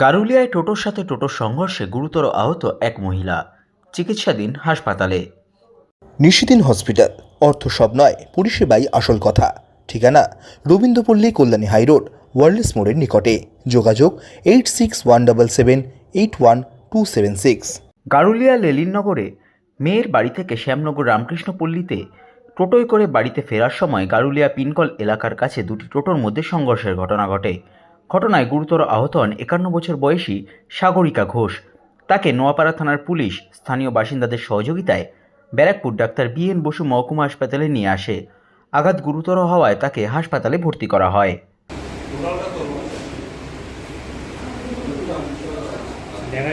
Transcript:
গারুলিয়ায় টোটোর সাথে টোটোর সংঘর্ষে গুরুতর আহত এক মহিলা। চিকিৎসাধীন হাসপাতালে। নিশিদিন হসপিটাল। অর্থ সব নয় পরিষেবাই আসল কথা। ঠিকানা রবীন্দ্রপল্লী কল্যাণী হাইরোড ওয়ার্ল্ডস মোড়ের নিকটে। যোগাযোগ eight six one double seven eight one two seven six. Garulia লেলিননগরে মেয়ের বাড়ি থেকে শ্যামনগর রামকৃষ্ণপল্লীতে টোটোয় করে বাড়িতে ফেরার সময় গারুলিয়া পিনকল এলাকার কাছে দুটি টোটোর মধ্যে সংঘর্ষের ঘটনা ঘটে। ঘটনায় গুরুতর আহত হন একান্ন বছর বয়সী সাগরিকা ঘোষ। তাকে নোয়াপাড়া থানার পুলিশ স্থানীয় বাসিন্দাদের সহযোগিতায় Barrackpore doctor B N Basu মহকুমা হাসপাতালে নিয়ে আসে। আঘাত গুরুতর হওয়ায় তাকে হাসপাতালে ভর্তি করা হয়। দেখা